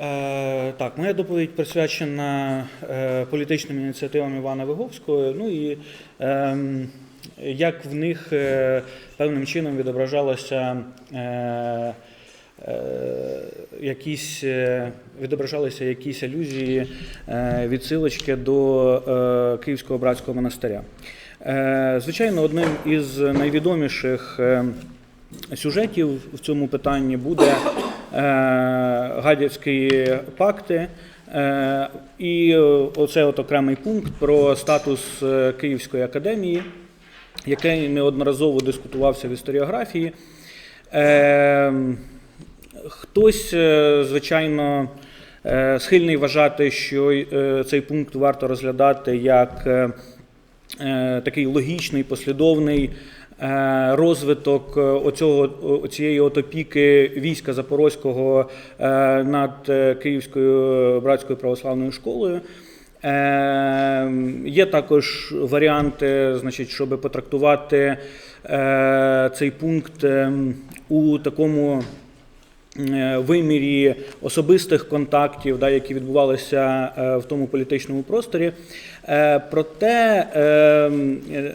Е, так, моя доповідь присвячена е, політичним ініціативам Івана Виговського. Ну і ем, як в них е, певним чином відображалося. Якісь відображалися якісь алюзії, відсилочки до Київського братського монастиря. Звичайно, одним із найвідоміших е, сюжетів в цьому питанні буде Гадяцькі пакти. Е, І оце от окремий пункт про статус е, Київської академії, який неодноразово дискутувався в історіографії. Е, Хтось, е, звичайно, е, схильний вважати, що е, цей пункт варто розглядати як е, е, такий логічний, послідовний е, розвиток е, оцього, цієї от опіки війська Запорозького е, над е, Київською братською православною школою. Е, Є також варіанти, значить, щоб потрактувати е, цей пункт е, у такому е, вимірі особистих контактів, да, які відбувалися е, в тому політичному просторі. Е, Проте, е, е, е,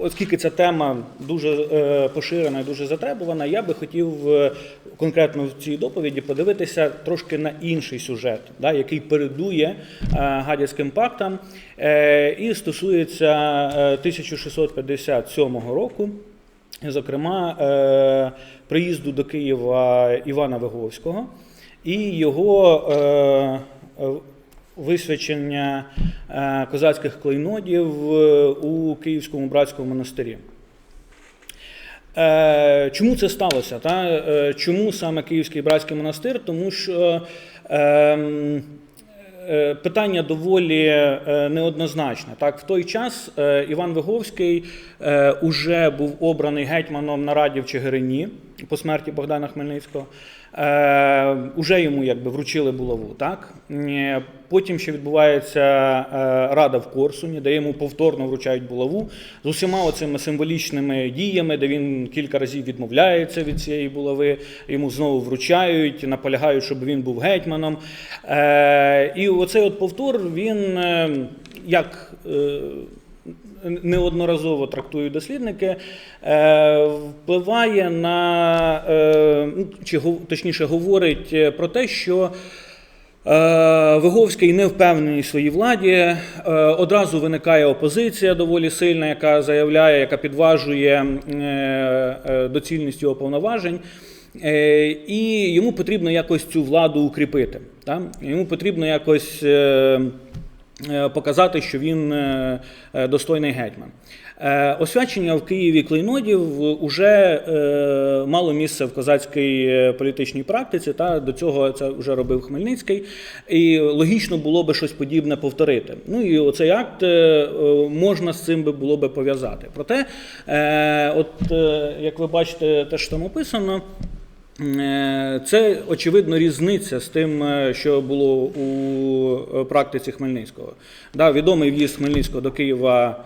оскільки ця тема дуже е, поширена і дуже затребувана, я би хотів е, конкретно в цій доповіді подивитися трошки на інший сюжет, да, який передує е, Гадяцьким пактам е, і стосується е, 1657 року. Зокрема, е, приїзду до Києва Івана Виговського і його е, е, висвячення е, козацьких клейнодів е, у Київському братському монастирі. Е, Чому це сталося? Та? Чому саме Київський братський монастир? Тому що ем, питання доволі неоднозначне. Так, в той час Іван Виговський уже був обраний гетьманом на раді в Чигирині по смерті Богдана Хмельницького. Е, Уже йому якби вручили булаву. Так? Е, Потім ще відбувається е, рада в Корсуні, де йому повторно вручають булаву з усіма оцими символічними діями, де він кілька разів відмовляється від цієї булави, йому знову вручають, наполягають, щоб він був гетьманом. І оцей от повтор він як. Неодноразово трактують дослідники, е, впливає на е, ну, чи точніше говорить е, про те, що Виговський не впевнений своїй владі. Одразу виникає опозиція доволі сильна, яка заявляє, яка підважує доцільність його повноважень. І йому потрібно якось цю владу укріпити. Йому потрібно якось показати, що він е, е, достойний гетьман. Е, Освячення в Києві клейнодів вже е, мало місце в козацькій е, політичній практиці. Та до цього це вже робив Хмельницький, і логічно було би щось подібне повторити. Ну і оцей акт е, е, можна з цим би було би пов'язати. Проте, е, от е, як ви бачите, те, що там описано. Е, Це очевидно різниця з тим, е, що було у е, практиці Хмельницького. Да, відомий в'їзд Хмельницького до Києва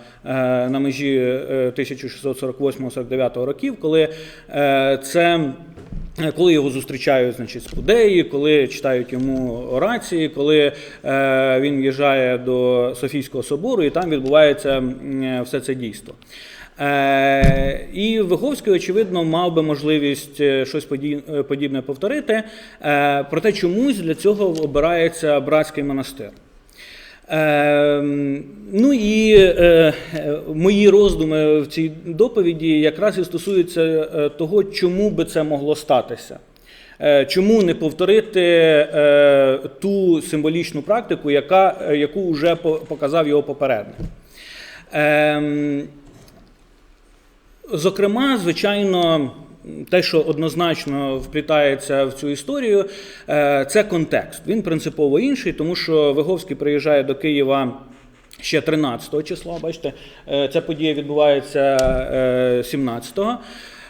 на межі е, 1648-49 років, коли це. Коли його зустрічають значить, спудеї, коли читають йому орації, коли е, він в'їжджає до Софійського собору, і там відбувається все це дійство. Е, і Виговський, очевидно, мав би можливість е, щось е, подібне повторити, проте чомусь для цього обирається братський монастир. Ну і мої роздуми в цій доповіді якраз і стосуються того, чому би це могло статися. Чому не повторити ту символічну практику, яка, яку вже показав його попередник? Ем, Зокрема, звичайно, те, що однозначно вплітається в цю історію, е, це контекст. Він принципово інший, тому що Виговський приїжджає до Києва. Ще 13 числа, бачите, е, ця подія відбувається е, 17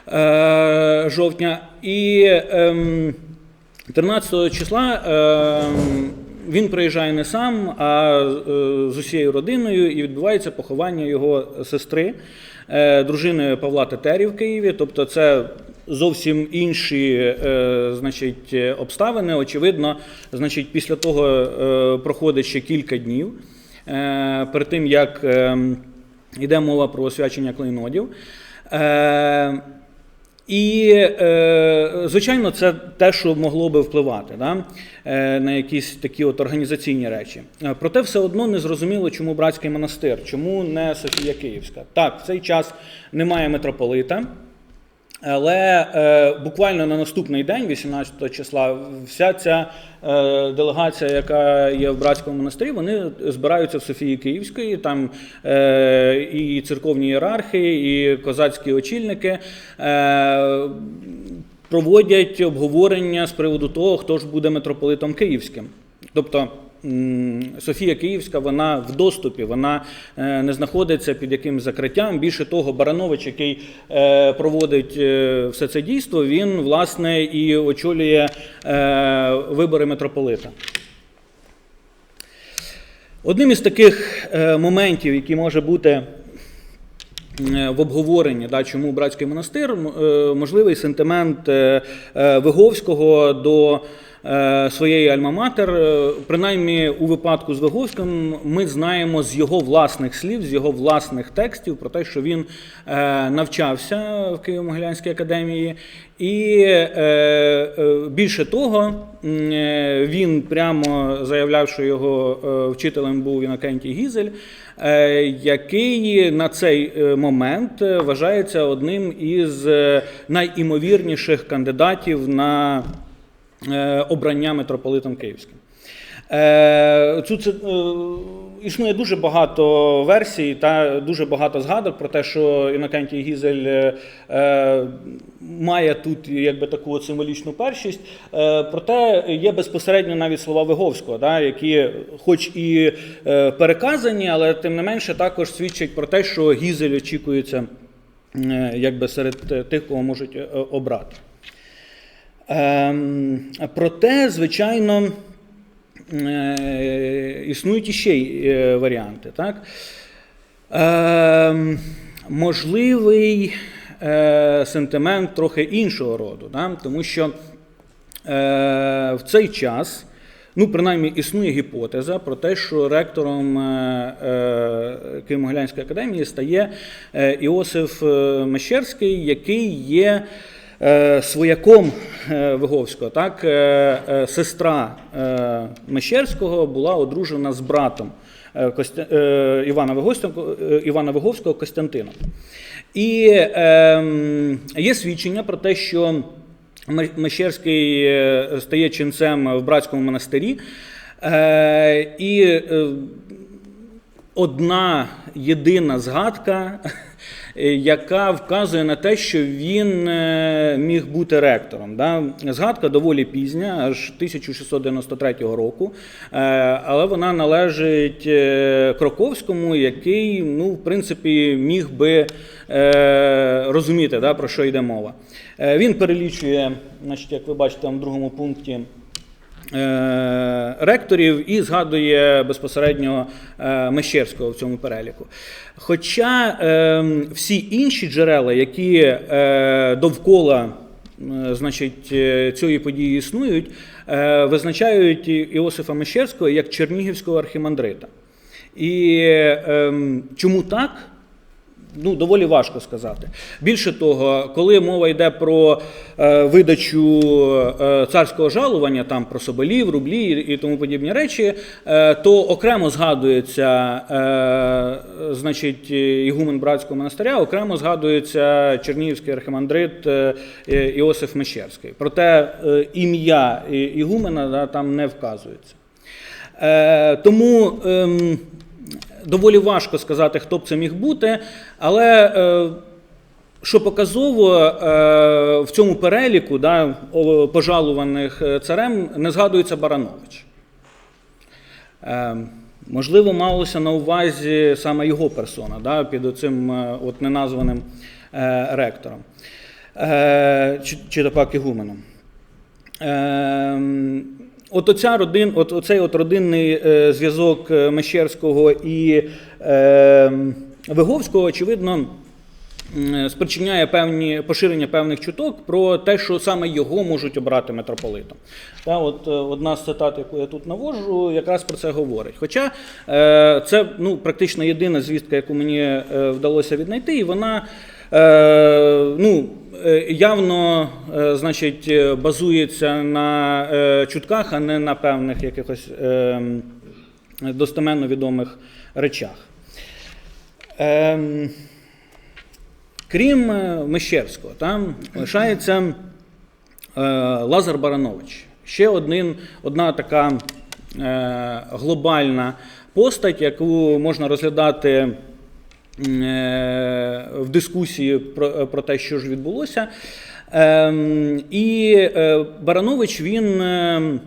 е, жовтня. І ем, 13 числа ем, він приїжджає не сам, а з усією родиною, і відбувається поховання його сестри, е, дружини Павла Тетерів в Києві. Тобто, це зовсім інші е, значить, обставини. Очевидно, значить, після того е, проходить ще кілька днів перед тим, як е, йде мова про освячення клейнодів. І, е, звичайно, це те, що могло би впливати да, е, на якісь такі от організаційні речі. Е, Проте все одно не зрозуміло, чому братський монастир, чому не Софія Київська. Так, в цей час немає митрополита. Але е, буквально на наступний день, 18 числа, вся ця е, делегація, яка є в братському монастирі, вони збираються в Софії Київської. Там е, і церковні ієрархи, і козацькі очільники е, проводять обговорення з приводу того, хто ж буде митрополитом київським. Тобто Софія Київська, вона в доступі, вона е, не знаходиться під якимсь закриттям. Більше того, Баранович, який е, проводить е, все це дійство, він власне і очолює вибори митрополита. Одним із таких моментів, які може бути в обговоренні, да, чому братський монастир, можливий сентимент Виговського до своєї альма-матер. Е, Принаймні у випадку з Виговським ми знаємо з його власних слів, з його власних текстів про те, що він е, навчався в Києво-Могилянській академії, і е, е, більше того, е, він прямо заявляв, що його е, вчителем був Інокентій Гізель, е, який на цей е, момент е, вважається одним із е, найімовірніших кандидатів на е, обрання митрополитом Київським. Е, Тут е, існує дуже багато версій та дуже багато згадок про те, що Інокентій Гізель е, е, має тут якби таку символічну першість. Е, проте є безпосередньо навіть слова Виговського, да, які, хоч і е, переказані, але тим не менше також свідчать про те, що Гізель очікується е, якби серед е, тих, кого можуть е, обрати. Ем, проте, звичайно, е, існують іще й, е, варіанти. Так? Ем, можливий е, сентимент трохи іншого роду, да? тому що в цей час, ну, принаймні, існує гіпотеза про те, що ректором Києво-Могилянської академії стає Іосиф Мещерський, який є свояком е, Виговського. Так? Е, е, Сестра е, Мещерського була одружена з братом е, е, Івана Виговського, е, Костянтином. І е, є свідчення про те, що Ме- Мещерський е, стає ченцем в братському монастирі. Е, і е, одна єдина згадка, е, яка вказує на те, що він е, міг бути ректором. Да? Згадка доволі пізня, аж 1693 року, е, але вона належить е, Кроковському, який, ну, в принципі, міг би е, розуміти, да, про що йде мова. Е, Він перелічує, значить, як ви бачите в другому пункті, е, ректорів і згадує безпосередньо е, Мещерського в цьому переліку. Хоча е, всі інші джерела, які е, довкола е, значить, е, цієї події існують, е, визначають Іосифа Мещерського як чернігівського архімандрита. І е, чому так? Ну, доволі важко сказати. Більше того, коли мова йде про е, видачу е, царського жалування, там про соболів, рублі і, тому подібні речі, е, то окремо згадується е, значить, ігумен братського монастиря, окремо згадується чернігівський архімандрит е, е, Іосиф Мещерський. Проте е, ім'я ігумена да, там не вказується. Е, тому ем, доволі важко сказати, хто б це міг бути, але е, що показово е, в цьому переліку да, пожалуваних е, царем не згадується Баранович. Можливо, малося на увазі саме його персона да, під оцим от неназваним ректором чи, чи то пак ігуменом. От, оця родин, от оцей от родинний е, зв'язок е, Мещерського і е, Виговського, очевидно, м, спричиняє певні поширення певних чуток про те, що саме його можуть обрати митрополитом. Та, от, е, одна з цитат, яку я тут навожу, якраз про це говорить. Хоча е, це ну, практично єдина звістка, яку мені е, вдалося віднайти, і вона е, ну, е, явно е, значить, е, базується на е, чутках, а не на певних якихось е, достеменно відомих речах. Крім е, Мещерського, там лишається е, Лазар Баранович. Ще один, одна така е, глобальна постать, яку можна розглядати е, в дискусії про, про те, що ж відбулося. Ем, і е, Баранович він. е,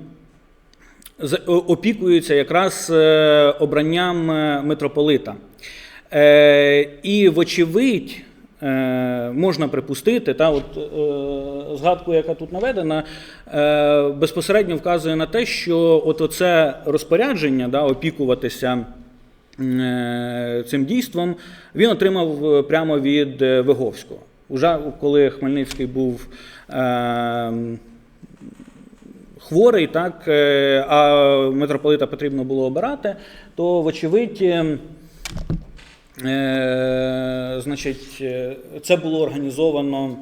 опікується якраз е, обранням е, митрополита. Е, І, вочевидь, е, можна припустити, та от е, згадку, яка тут наведена, е, безпосередньо вказує на те, що от оце розпорядження да, опікуватися е, цим дійством він отримав е, прямо від е, Виговського. Уже коли Хмельницький був е, хворий, так, е, а митрополита потрібно було обирати, то, вочевидь, е, е, значить, е, це було організовано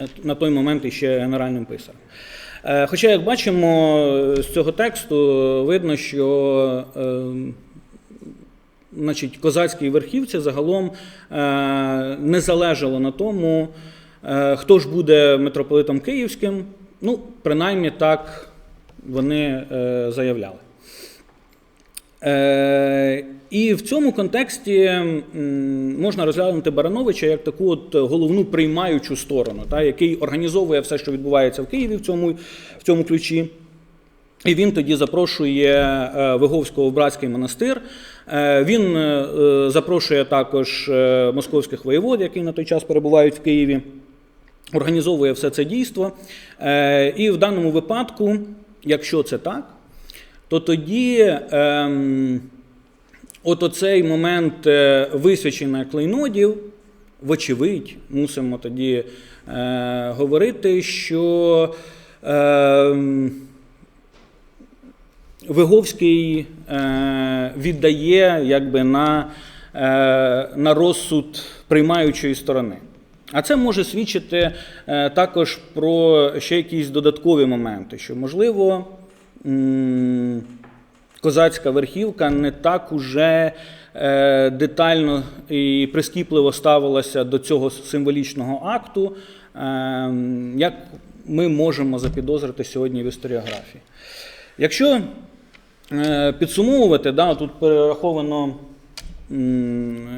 е, на той момент іще генеральним писарем. Е, Хоча, як бачимо, з цього тексту видно, що е, значить, козацькій верхівці загалом е, не залежало на тому, е, хто ж буде митрополитом Київським. Ну, принаймні так вони е, заявляли. І в цьому контексті можна розглянути Барановича як таку от головну приймаючу сторону, та, який організовує все, що відбувається в Києві в цьому, в цьому ключі. І він тоді запрошує Виговського в братський монастир. Е, Він е, е, запрошує також московських воєвод, які на той час перебувають в Києві. Організовує все це дійство. І в даному випадку, якщо це так, то тоді ем, от оцей момент висвячення клейнодів, вочевидь, мусимо тоді говорити, що. Виговський е, віддає якби, на, е, на розсуд приймаючої сторони. А це може свідчити е, також про ще якісь додаткові моменти, що, можливо, козацька верхівка не так уже детально і прискіпливо ставилася до цього символічного акту, як ми можемо запідозрити сьогодні в історіографії. Якщо підсумовувати, да, тут перераховано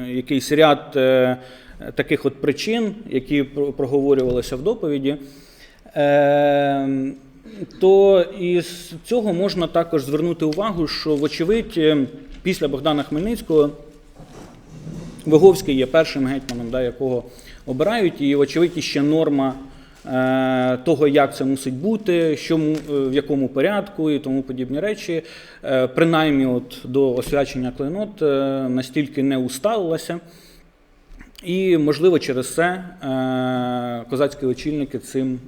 якийсь ряд е, таких от причин, які проговорювалися в доповіді, е, то із цього можна також звернути увагу, що, вочевидь, е, після Богдана Хмельницького Виговський є першим гетьманом, да, якого обирають, і, очевидь, ще норма е, того, як це мусить бути, що, е, в якому порядку і тому подібні речі, е, принаймні от до освячення клейнот е, настільки не усталилася. І, можливо, через це е, козацькі очільники цим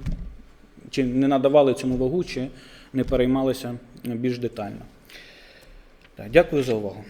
чи не надавали цьому вагу, чи не переймалися більш детально. Так, дякую за увагу.